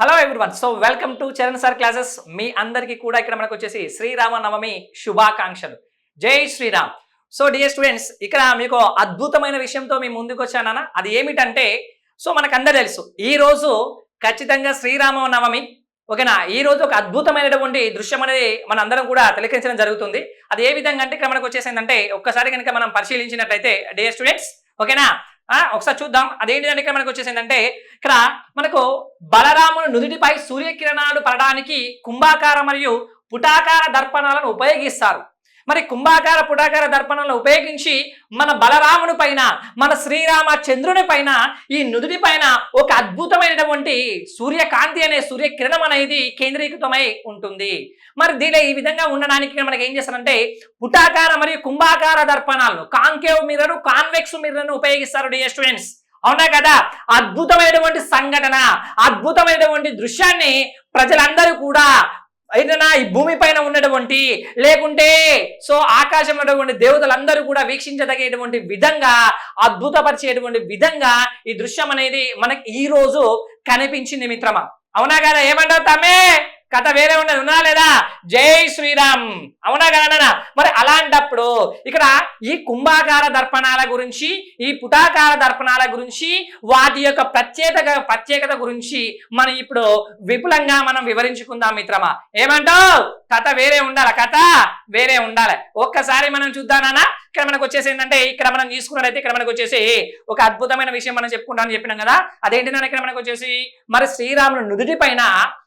Hello everyone so welcome to Charan sir classes మీ అందరికీ కూడా ఇక్కడ మనకు వచ్చేసి శ్రీరామ నవమి శుభాకాంక్షలు. జై శ్రీరామ్. సో డియర్ స్టూడెంట్స్ ఇక్కడ మీకు అద్భుతమైన విషయంతో మీ ముందుకు వచ్చానన్న అది ఏమిటంటే సో మనకందరూ తెలుసు ఈ రోజు ఖచ్చితంగా శ్రీరామ నవమి ఓకేనా? ఈ రోజు ఒక అద్భుతమైనటువంటి దృశ్యం అనేది మన అందరం కూడా తిలకించడం జరుగుతుంది. అది ఏ విధంగా అంటే ఇక్కడ మనకు వచ్చేసిందంటే ఒక్కసారి కనుక మనం పరిశీలించినట్లయితే డియర్ స్టూడెంట్స్ ఓకేనా? ఒకసారి చూద్దాం. అదేంటిదంటే ఇక్కడ మనకు వచ్చేసిందంటే ఇక్కడ మనకు బలరాముని నుదుటిపై సూర్యకిరణాలు పడడానికి కుంభాకార మరియు పుటాకార దర్పణాలను ఉపయోగిస్తారు. మరి కుంభాకార పుటాకార దర్పణాలను ఉపయోగించి మన బలరాముని పైన మన శ్రీరామ చంద్రుని పైన ఈ నుదుటి పైన ఒక అద్భుతమైనటువంటి సూర్యకాంతి అనే సూర్యకిరణం అనేది కేంద్రీకృతమై ఉంటుంది. మరి దీనిలో ఈ విధంగా ఉండడానికి మనకి ఏం చేస్తారంటే పుటాకార మరియు కుంభాకార దర్పణాలను కాంకేవ్ మిర్రర్ కాన్వెక్స్ మిర్రర్ను ఉపయోగిస్తారు డియర్ స్టూడెంట్స్ అవునా కదా? అద్భుతమైనటువంటి సంఘటన అద్భుతమైనటువంటి దృశ్యాన్ని ప్రజలందరూ కూడా అయినా ఈ భూమి పైన ఉన్నటువంటి లేకుంటే సో ఆకాశం ఉన్నటువంటి దేవతలందరూ కూడా వీక్షించదగేటువంటి విధంగా అద్భుతపరిచేటువంటి విధంగా ఈ దృశ్యం అనేది మనకి ఈ రోజు కనిపించింది మిత్రమా? అవునా కదా? ఏమంటావు తమే కథ వేరే ఉన్నది. ఉన్నా లేదా? జై శ్రీరామ్. అవునా కదా మరి అలాంటప్పుడు ఇక్కడ ఈ కుంభాకార దర్పణాల గురించి ఈ పుటాకార దర్పణాల గురించి వాటి యొక్క ప్రత్యేక ప్రత్యేకత గురించి మనం ఇప్పుడు విపులంగా మనం వివరించుకుందాం మిత్రమా. ఏమంటావు? కథ వేరే ఉండాలి? కథ వేరే ఉండాలి? ఒక్కసారి మనం చూద్దానా ఇక్కడ మనకు వచ్చేసి ఏంటంటే ఇక్కడ మనం తీసుకున్నట్లయితే ఇక్కడ మనకు వచ్చేసి ఒక అద్భుతమైన విషయం మనం చెప్పుకుంటామని చెప్పినాం కదా. అదేంటి ఇక్కడ మనకు వచ్చేసి? మరి శ్రీరాముడు నుదుటి పైన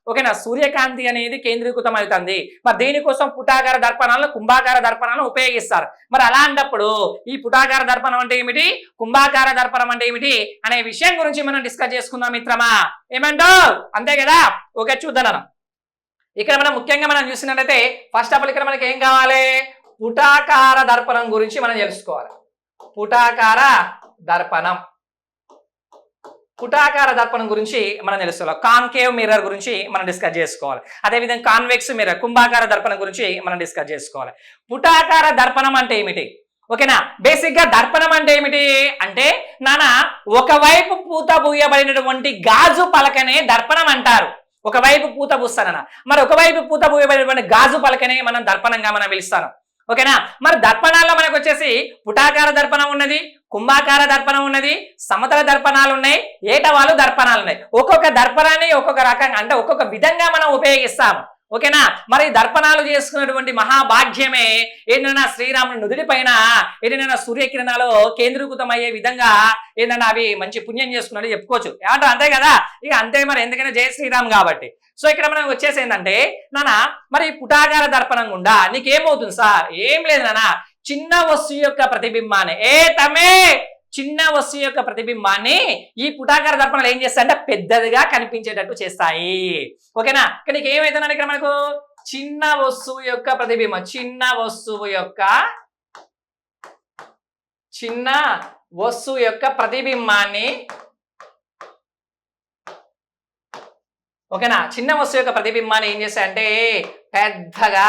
ఓకేనా సూర్యకాంతి అనేది కేంద్రీకృతం అవుతుంది. మరి దీనికోసం పుటాకార దర్పణాలను కుంభాకార దర్పణాలను ఉపయోగిస్తారు. మరి అలాంటప్పుడు ఈ పుటాకార దర్పణం అంటే ఏమిటి? కుంభాకార దర్పణం అంటే ఏమిటి? అనే విషయం గురించి మనం డిస్కస్ చేసుకుందాం మిత్రమా. ఏమంటావు? అంతే కదా? ఓకే చూద్దాం ఇక్కడ మనం ముఖ్యంగా మనం చూసినట్లయితే ఫస్ట్ ఆఫ్ ఆల్ ఇక్కడ మనకి ఏం కావాలి? పుటాకార దర్పణం గురించి మనం తెలుసుకోవాలి. పుటాకార దర్పణం. పుటాకార దర్పణం గురించి మనం తెలుసుకోవాలి. కాన్కేవ్ మిర్రర్ గురించి మనం డిస్కస్ చేసుకోవాలి. అదేవిధంగా కాన్వెక్స్ మిర్రర్ కుంభాకార దర్పణం గురించి మనం డిస్కస్ చేసుకోవాలి. పుటాకార దర్పణం అంటే ఏమిటి? ఓకేనా? బేసిక్గా దర్పణం అంటే ఏమిటి? అంటే నాన్న ఒకవైపు పూత పూయబడినటువంటి గాజు పలకనే దర్పణం అంటారు. ఒకవైపు పూత పూస్తానన్న. మరి ఒకవైపు పూత పూయబడినటువంటి గాజు పలకనే మనం దర్పణంగా మనం పిలుస్తాను. ఓకేనా? మరి దర్పణాల్లో మనకు వచ్చేసి పుటాకార దర్పణం ఉన్నది కుంభాకార దర్పణం ఉన్నది సమతల దర్పణాలు ఉన్నాయి ఏటవాలు దర్పణాలు ఉన్నాయి. ఒక్కొక్క దర్పణాన్ని ఒక్కొక్క రకంగా అంటే ఒక్కొక్క విధంగా మనం ఉపయోగిస్తాము. ఓకేనా? మరి దర్పణాలు చేసుకున్నటువంటి మహాభాగ్యమే ఏంటన్నా శ్రీరాముని నుదుడి పైన ఏంటన్నా సూర్యకిరణాలు కేంద్రీకృతమయ్యే విధంగా ఏంటన్నా అవి మంచి పుణ్యం చేసుకున్నాడు చెప్పుకోవచ్చు. ఏమంటారు? అంతే కదా? ఇక అంతే మరి ఎందుకంటే జయ శ్రీరామ్ కాబట్టి. సో ఇక్కడ మనం వచ్చేసి ఏంటంటే నానా మరి పుటాకార దర్పణం గుండా నీకేమవుతుంది సార్? ఏం లేదు నానా చిన్న వస్తువు యొక్క ప్రతిబింబాన్ని. ఏ తమే! చిన్న వస్తువు యొక్క ప్రతిబింబాన్ని ఈ పుటాకార దర్పణాలు ఏం చేస్తాయంటే పెద్దదిగా కనిపించేటట్టు చేస్తాయి. ఓకేనా? ఇక్కడ నీకు ఏమైతుందంటే ఇక్కడ మనకు? చిన్న వస్తువు యొక్క ప్రతిబింబం. చిన్న వస్తువు యొక్క చిన్న వస్తువు యొక్క ప్రతిబింబాన్ని ఓకేనా? చిన్న వస్తువు యొక్క ప్రతిబింబాన్ని ఏం చేస్తాయంటే పెద్దగా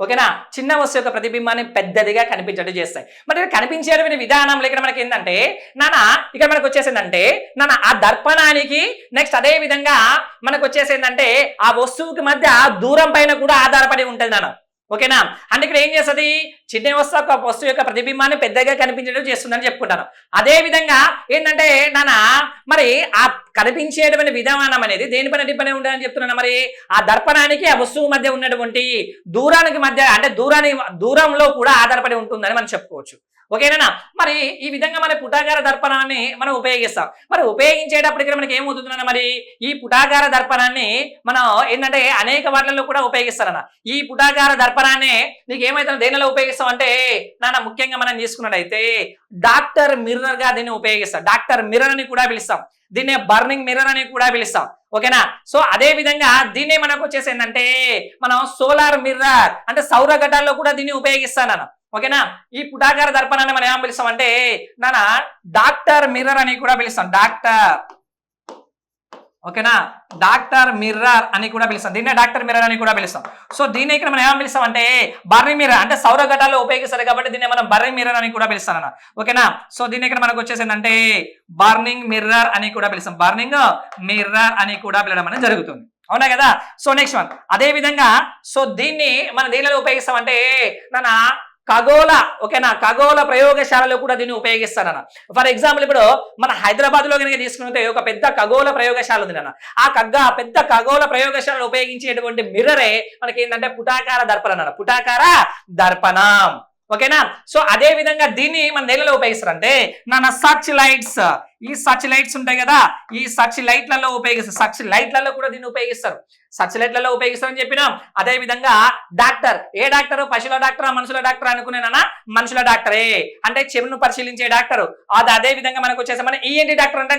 ఓకేనా? చిన్న వస్తువు యొక్క ప్రతిబింబాన్ని పెద్దదిగా కనిపించడం చేస్తాయి. మరి కనిపించేటువంటి విధానంలో ఇక్కడ మనకి ఏంటంటే నాన్న ఇక్కడ మనకు వచ్చేసిందంటే నాన్న ఆ దర్పణానికి నెక్స్ట్ అదే విధంగా మనకు వచ్చేసిందంటే ఆ వస్తువుకి మధ్య దూరం పైన కూడా ఆధారపడి ఉంటుంది నాన్న ఓకేనా? అంటే ఇక్కడ ఏం చేస్తుంది? చిన్న వస్తువు వస్తువు యొక్క ప్రతిబింబాన్ని పెద్దగా కనిపించడం చేస్తుందని చెప్పుకుంటాను. అదే విధంగా ఏంటంటే నాన్న మరి ఆ కనిపించేటువంటి విధానం అనేది దేనిపైన డిపెండ్ ఉండాలని చెప్తున్నాను మరి? ఆ దర్పణానికి ఆ వస్తువు మధ్య ఉన్నటువంటి దూరానికి మధ్య అంటే దూరాన్ని దూరంలో కూడా ఆధారపడి ఉంటుందని మనం చెప్పుకోవచ్చు. ఓకేనా మరి ఈ విధంగా మన పుటాకార దర్పణాన్ని మనం ఉపయోగిస్తాం. మరి ఉపయోగించేటప్పుడు ఇక్కడ మనకి ఏమవుతుందన్న మరి? ఈ పుటాకార దర్పణాన్ని మనం ఏంటంటే అనేక వాటిలలో కూడా ఉపయోగిస్తారన్న. ఈ పుటాకార దర్పణాన్ని నీకు ఏమైతే దేనిలో ఉపయోగిస్తాం అంటే నాన్న ముఖ్యంగా మనం తీసుకున్నట్టయితే డాక్టర్ మిర్రర్గా దీన్ని ఉపయోగిస్తాం. డాక్టర్ మిర్రర్ అని కూడా పిలుస్తాం. దీన్నే బర్నింగ్ మిర్రర్ అని కూడా పిలుస్తాం. ఓకేనా? సో అదే విధంగా దీన్నే మనకు వచ్చేసి ఏంటంటే మనం సోలార్ మిర్రర్ అంటే సౌర ఘటాల్లో కూడా దీన్ని ఉపయోగిస్తాను ఓకేనా? ఈ పుటాకార దర్పణాన్ని మనం ఏమని పిలుస్తాం అంటే నాన్న డాక్టర్ మిర్రర్ అని కూడా పిలుస్తాం డాక్టర్. ఓకేనా? డాక్టర్ మిర్రర్ అని కూడా పిలుస్తాం దీన్నే డాక్టర్ మిర్రర్ అని కూడా పిలుస్తాం. సో దీన్ని ఇక్కడ మనం ఏమని పిలుస్తాం అంటే బర్రీ మిర్రర్ అంటే సౌర ఘటాలు ఉపయోగిస్తారు కాబట్టి దీన్ని మనం బర్రీ మిర్రర్ అని కూడా పిలుస్తాం అన్న. ఓకేనా? సో దీన్ని ఇక్కడ మనకు వచ్చేసి ఏంటంటే బర్నింగ్ మిర్రర్ అని కూడా పిలుస్తాం. బర్నింగ్ మిర్రర్ అని కూడా పిలవడం అనేది జరుగుతుంది. అవునా కదా? So next one. అదే విధంగా సో దీన్ని మన దేనిలో ఉపయోగిస్తామంటే నాన్న ఖగోళ ఓకేనా? ఖగోళ ప్రయోగశాలలో కూడా దీన్ని ఉపయోగిస్తారన్న ఫర్ ఎగ్జాంపుల్ ఇప్పుడు మన హైదరాబాద్లో కనుక తీసుకుంటే ఒక పెద్ద ఖగోళ ప్రయోగశాల ఉంది అన్న ఆ కగ్గ పెద్ద ఖగోళ ప్రయోగశాలలో ఉపయోగించేటువంటి మిర్రరే మనకి ఏంటంటే పుటాకార దర్పణ అన్న పుటాకార దర్పణం. ఓకేనా? సో అదే విధంగా దీన్ని మన నెలలో ఉపయోగిస్తారు నాన్న సర్చ్ లైట్స్. ఈ సర్చ్ లైట్స్ ఉంటాయి కదా ఈ సర్చ్ లైట్లలో ఉపయోగిస్తారు. సర్చ్ లైట్లలో కూడా దీన్ని ఉపయోగిస్తారు. సర్చ్ ఉపయోగిస్తామని చెప్పినాం. అదే విధంగా డాక్టర్ ఏ డాక్టర్? పశువుల డాక్టర్? మనుషుల డాక్టర్ అనుకునేనా మనుషుల డాక్టరే. అంటే చెవును పరిశీలించే డాక్టర్. అది అదే విధంగా మనకు వచ్చేసి మన ఈఎన్టీ డాక్టర్ అంటాం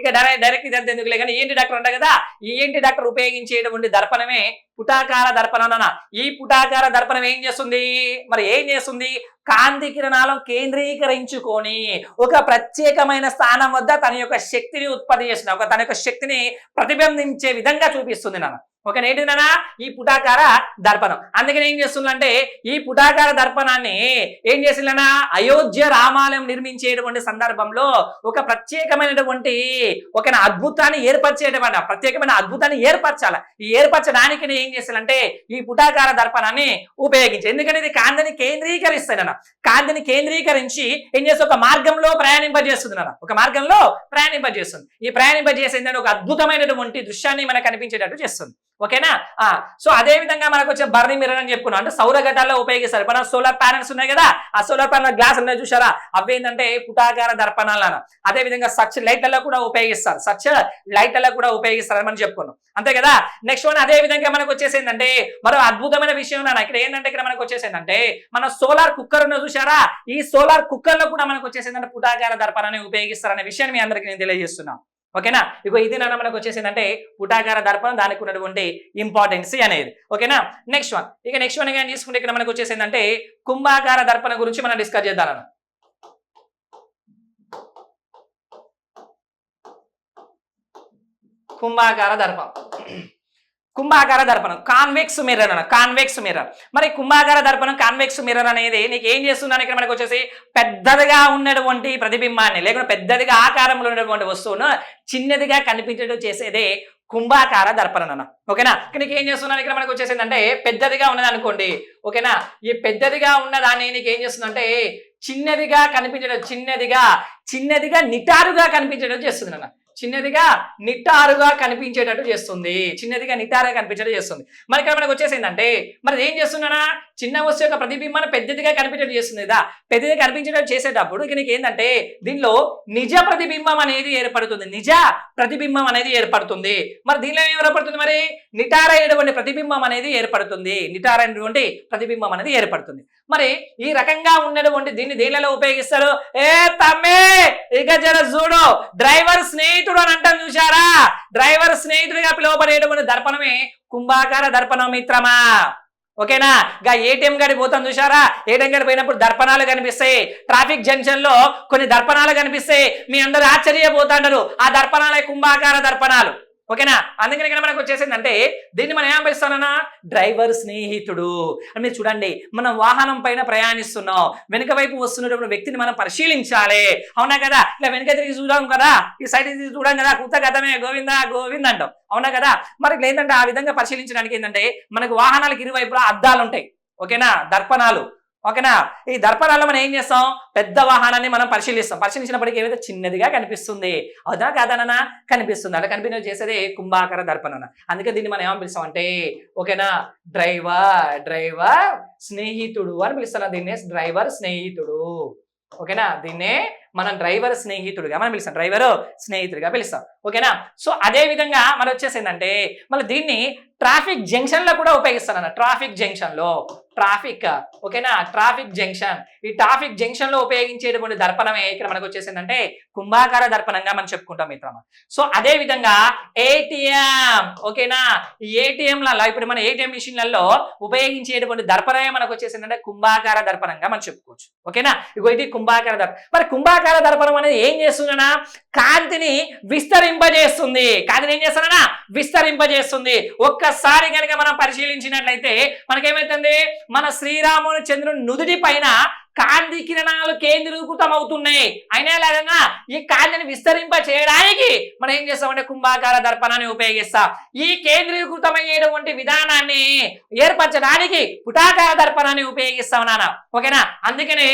ఇక డైరెక్ట్ డైరెక్ట్ ఇదంతా ఎందుకులే కానీ ఈఎన్టీ డాక్టర్ అంటాం కదా. ఈఎన్టీ డాక్టర్ ఉపయోగించేటువంటి దర్పణమే పుటాకార దర్పణం ఈ పుటాకార దర్పణం ఏం చేస్తుంది? మరి ఏం చేస్తుంది? కాంతి కిరణాలను కేంద్రీకరించుకొని ఒక ప్రత్యేకమైన స్థానం వద్ద తన యొక్క శక్తిని ఉత్పత్తి చేస్తుంది. ఒక తన యొక్క శక్తిని ప్రతిబింబించే విధంగా చూపిస్తుంది నాన్న. ఒక నేటిదనా ఈ పుటాకార దర్పణం. అందుకని ఏం చేస్తుందంటే ఈ పుటాకార దర్పణాన్ని ఏం చేసిందనా అయోధ్య రామాలయం నిర్మించేటువంటి సందర్భంలో ఒక ప్రత్యేకమైనటువంటి ఒక అద్భుతాన్ని ఏర్పరిచేటువంటి ప్రత్యేకమైన అద్భుతాన్ని ఏర్పరచాల. ఈ ఏర్పరచడానికి ఏం చేస్తానంటే ఈ పుటాకార దర్పణాన్ని ఉపయోగించి ఎందుకంటే ఇది కాంతిని కేంద్రీకరిస్తానన్న కాంతిని కేంద్రీకరించి ఏం చేస్తే ఒక మార్గంలో ప్రయాణింపజేస్తుంది అన్న ఒక మార్గంలో ప్రయాణింపజేస్తుంది. ఈ ప్రయాణింపజేసిందని ఒక అద్భుతమైనటువంటి దృశ్యాన్ని మనకు కనిపించేటట్టు చేస్తుంది. ఓకేనా? ఆ సో అదే విధంగా మనకు వచ్చే బర్ని మిర్రర్ అని చెప్పుకున్నాం. అంటే సౌర ఘటాల్లో ఉపయోగిస్తారు. మన సోలార్ ప్యానల్స్ ఉన్నాయి కదా ఆ సోలార్ ప్యానల్ గ్లాస్ ఉన్నాయి చూసారా అవి ఏంటంటే పుటాకార దర్పణాలను. అదే విధంగా సచ్ లైట్లలో కూడా ఉపయోగిస్తారు. సచ్ లైట్లలో కూడా ఉపయోగిస్తారు అని మనం చెప్పుకున్నాం. అంతే కదా? నెక్స్ట్ వన్ అదే విధంగా మనకు వచ్చేసి ఏంటంటే మరో అద్భుతమైన విషయం నాన్న. ఇక్కడ ఏంటంటే ఇక్కడ మనకు వచ్చేసి ఏంటంటే మన సోలార్ కుక్కర్ ఉన్న చూసారా ఈ సోలార్ కుక్కర్లో కూడా మనకు వచ్చేసి ఏంటంటే పుటాకార దర్పణాన్ని ఉపయోగిస్తారనే విషయాన్ని మీ అందరికీ నేను తెలియజేస్తున్నాను. ఓకేనా? ఇగో ఇది నాన్న మనకు వచ్చేసిందంటే పుటాకార దర్పణం దానికి ఉన్నటువంటి ఇంపార్టెన్స్ అనేది. ఓకేనా? నెక్స్ట్ వన్ ఇక నెక్స్ట్ వన్ కానీ తీసుకుంటే ఇక్కడ మనకు వచ్చేసిందంటే కుంభాకార దర్పణ గురించి మనం డిస్కస్ చేద్దాం కుంభాకార దర్పణం. కుంభాకార దర్పణం. కాన్వెక్స్ మిర్రర్ అన్న కాన్వెక్స్ మిర్రర్ మరి కుంభాకార దర్పణం కాన్వెక్స్ మిర్రర్ అనేది నీకు ఏం చేస్తున్నాను ఇక్కడ మనకు వచ్చేసి పెద్దదిగా ఉన్నటువంటి ప్రతిబింబాన్ని లేకుంటే పెద్దదిగా ఆకారంలో ఉన్నటువంటి వస్తువును చిన్నదిగా కనిపించడం చేసేదే కుంభాకార దర్పణన అన్న. ఓకేనా? నీకు ఏం చేస్తున్నాను? ఇక్కడ మనకు వచ్చేసిందంటే పెద్దదిగా ఉన్నది అనుకోండి ఓకేనా? ఈ పెద్దదిగా ఉన్నదాన్ని నీకు ఏం చేస్తుందంటే చిన్నదిగా కనిపించడం చిన్నదిగా చిన్నదిగా నిటారుగా కనిపించడం చేస్తుంది అన్న చిన్నదిగా నిటారుగా కనిపించేటట్టు చేస్తుంది. చిన్నదిగా నిటారుగా కనిపించేటట్టు చేస్తుంది. మరి ఇక్కడ మనకు వచ్చేసిందంటే మరి ఏం చేస్తున్నానా? చిన్న వస్తువు యొక్క ప్రతిబింబాన్ని పెద్దదిగా కనిపించేటట్టు చేస్తుంది కదా. పెద్దదిగా కనిపించేటట్టు చేసేటప్పుడు ఇక నీకు ఏంటంటే దీనిలో నిజ ప్రతిబింబం అనేది ఏర్పడుతుంది. నిజ ప్రతిబింబం అనేది ఏర్పడుతుంది. మరి దీనిలో ఏం ఏర్పడుతుంది మరి? నిటారైనటువంటి ప్రతిబింబం అనేది ఏర్పడుతుంది. నిటారైనటువంటి ప్రతిబింబం అనేది ఏర్పడుతుంది. మరి ఈ రకంగా ఉన్నటువంటి దీన్ని దేనిలో ఉపయోగిస్తారు? ఏ తమ్మే ఇక జర చూడు. డ్రైవర్ స్నేహితుడు అని అంటాం చూసారా డ్రైవర్ స్నేహితుడిగా పిలువబడేటువంటి దర్పణమే కుంభాకార దర్పణం మిత్రమా? ఓకేనా? గా ఏటీఎం గడి పోతాం చూసారా ఏటీఎం గడి పోయినప్పుడు దర్పణాలు కనిపిస్తాయి. ట్రాఫిక్ జంక్షన్లో కొన్ని దర్పణాలు కనిపిస్తాయి. మీ అందరు ఆశ్చర్యపోతాంటారు ఆ దర్పణాలే కుంభాకార దర్పణాలు. ఓకేనా? అందుకని ఇక్కడ మనకు వచ్చేసిందంటే దీన్ని మనం ఏం పిలుస్తానన్నా డ్రైవర్ స్నేహితుడు. అని మీరు చూడండి మనం వాహనం పైన ప్రయాణిస్తున్నాం. వెనుక వైపు వస్తున్నటువంటి వ్యక్తిని మనం పరిశీలించాలి. అవునా కదా? ఇలా వెనుక తిరిగి చూడాం కదా? ఈ సైడ్ తిరిగి చూడాం కదా? కొత్త గతమే గోవింద గోవింద అంటాం. అవునా కదా? మరి ఏంటంటే ఆ విధంగా పరిశీలించడానికి ఏంటంటే మనకు వాహనాలకు ఇరువైపులా అద్దాలు ఉంటాయి ఓకేనా? దర్పణాలు. ఓకేనా? ఈ దర్పణాల్లో మనం ఏం చేస్తాం? పెద్ద వాహనాన్ని మనం పరిశీలిస్తాం. పరిశీలించినప్పటికీ ఏమైతే చిన్నదిగా కనిపిస్తుంది? అవునా కాదనన్నా కనిపిస్తుంది. అలా కనిపించడం చేసేది కుంభాకార దర్పణ. అందుకే దీన్ని మనం ఏమని పిలుస్తాం అంటే ఓకేనా? డ్రైవర్ డ్రైవర్ స్నేహితుడు అని పిలుస్తాం. దీన్నే డ్రైవర్ స్నేహితుడు. ఓకేనా? దీన్నే మనం డ్రైవర్ స్నేహితుడిగా మనం పిలుస్తాం. డ్రైవర్ స్నేహితుడిగా పిలుస్తాం. ఓకేనా? సో అదే విధంగా మరి వచ్చేసిందంటే మళ్ళీ దీన్ని ట్రాఫిక్ జంక్షన్లో కూడా ఉపయోగిస్తాను ట్రాఫిక్ జంక్షన్లో ట్రాఫిక్ ఓకేనా? Traffic junction. ఈ ట్రాఫిక్ జంక్షన్లో ఉపయోగించేటువంటి దర్పణమే ఇక్కడ మనకు వచ్చేసిందంటే కుంభాకార దర్పణంగా మనం చెప్పుకుంటాం మిత్రమా. సో అదే విధంగా ఏటీఎం ఓకేనా? ఈ ఏటీఎంలలో ఇప్పుడు మన ఏటీఎం మిషన్లలో ఉపయోగించేటువంటి దర్పణమే మనకు వచ్చేసిందంటే కుంభాకార దర్పణంగా మనం చెప్పుకోవచ్చు. ఓకేనా? ఇగో ఇది కుంభాకార దర్పణం మరి కుంభాకార దర్పణం అనేది ఏం చేస్తుందనా కాంతిని విస్తరింపజేస్తుంది. కాంతిని ఏం చేస్తానన్నా విస్తరింపజేస్తుంది. ఒక్కసారి కనుక మనం పరిశీలించినట్లయితే మనకేమైతుంది? మన శ్రీరాముని చంద్రుని నుదుటి పైన కాంతి కిరణాలు కేంద్రీకృతం అవుతున్నాయి అయినా లేదన్నా ఈ కాంతిని విస్తరింప చేయడానికి మనం ఏం చేస్తామంటే కుంభాకార దర్పణాన్ని ఉపయోగిస్తాం. ఈ కేంద్రీకృతమయ్యేటువంటి విధానాన్ని ఏర్పరచడానికి పుటాకార దర్పణాన్ని ఉపయోగిస్తాం నాన్న. ఓకేనా? అందుకనే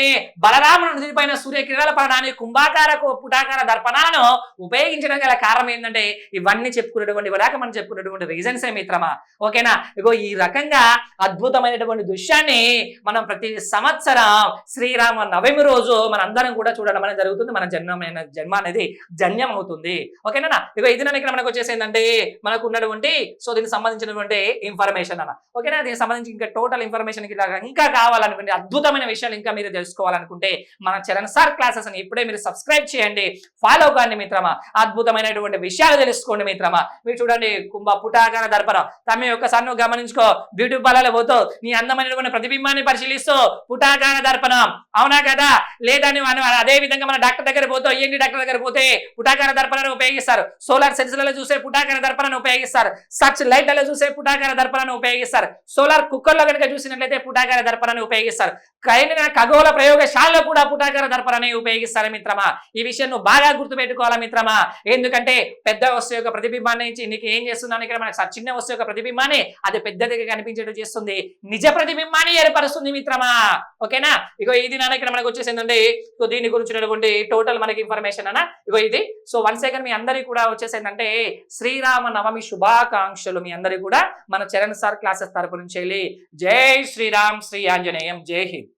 బలరాముడు నుదుటి పైన సూర్యకిరణాల పడడానికి కుంభాకార పుటాకార దర్పణాలను ఉపయోగించడం గల కారణం ఏంటంటే ఇవన్నీ చెప్పుకున్నటువంటి వరకు మనం చెప్పుకున్నటువంటి రీజన్స్ ఏ మిత్రమా? ఓకేనా? ఇగో ఈ రకంగా అద్భుతమైనటువంటి దృశ్యాన్ని మనం ప్రతి సంవత్సరం శ్రీరామ నవమి రోజు మన అందరం కూడా చూడడం అనేది జరుగుతుంది. మన జన్మమైన జన్మ అనేది జన్యం అవుతుంది ఓకేనా ఇక ఇది నన్ను ఇక్కడ మనకు వచ్చేసి ఏంటంటే మనకు ఉన్నటువంటి సో దీనికి సంబంధించినటువంటి ఇన్ఫర్మేషన్ అన్న. ఓకేనా దీనికి సంబంధించి ఇంకా టోటల్ ఇన్ఫర్మేషన్ ఇంకా కావాలనుకుంటే అద్భుతమైన విషయాలు ఇంకా మీరు తెలుసుకోవాలనుకుంటే మన చరణ్ సార్ క్లాసెస్ అని ఇప్పుడే మీరు సబ్స్క్రైబ్ చేయండి. ఫాలో కాండి మిత్రమా. అద్భుతమైనటువంటి విషయాలు తెలుసుకోండి మిత్రమా. మీరు చూడండి కుంభ పుటాకార దర్పణం. తమ ఒక్కసారి నువ్వు గమనించుకో. బ్యూటీ పార్లర్ పోతూ నీ అందమైనటువంటి ప్రతిబింబాన్ని పరిశీలిస్తూ పుటాకార దర్పణం అవునా కదా? లేదని అదే విధంగా మన డాక్టర్ దగ్గర పోతే ఏంటి డాక్టర్ దగ్గర పోతే పుటాకార దర్పణను ఉపయోగిస్తారు. సోలార్ సెన్స్లలో చూసే పుటాకార దర్పణను ఉపయోగిస్తారు. సర్చ్ లైట్లలో చూసే పుటాకార దర్పణను ఉపయోగిస్తారు. సోలార్ కుక్కర్లో కనుక చూసినట్లయితే పుటాకార దర్పణను ఉపయోగిస్తారు. కైన ఖగోళ ప్రయోగశాలలో కూడా పుటాకార దర్పణని ఉపయోగిస్తారు మిత్రమా. ఈ విషయం నువ్వు బాగా గుర్తుపెట్టుకోవాలా మిత్రమా. ఎందుకంటే పెద్ద వస్తువు యొక్క ప్రతిబింబాన్ని నీకు ఏం చేస్తున్నాను ఇక్కడ మనకు చిన్న వస్తువు యొక్క ప్రతిబింబాన్ని అది పెద్దదిగా కనిపించేట్టు చేస్తుంది. నిజ ప్రతిబింబాన్ని ఏర్పరుస్తుంది మిత్రమా. ఓకేనా? ఇగో ఇది నాన్న ఇక్కడ మనకు వచ్చేసి ఏంటంటే ఇగో దీని గురించినటువంటి టోటల్ మనకి ఇన్ఫర్మేషన్ అన్న? ఇగో ఇది. సో వన్ సెకండ్ మీ అందరికి కూడా వచ్చేసి ఏంటంటే శ్రీరామ నవమి శుభాకాంక్షలు మీ అందరికీ కూడా మన చరణ్ సార్ క్లాసెస్ తరపు నుంచి వెళ్ళి. జై శ్రీరామ్ శ్రీ ఆంజనేయం. జై హింద్.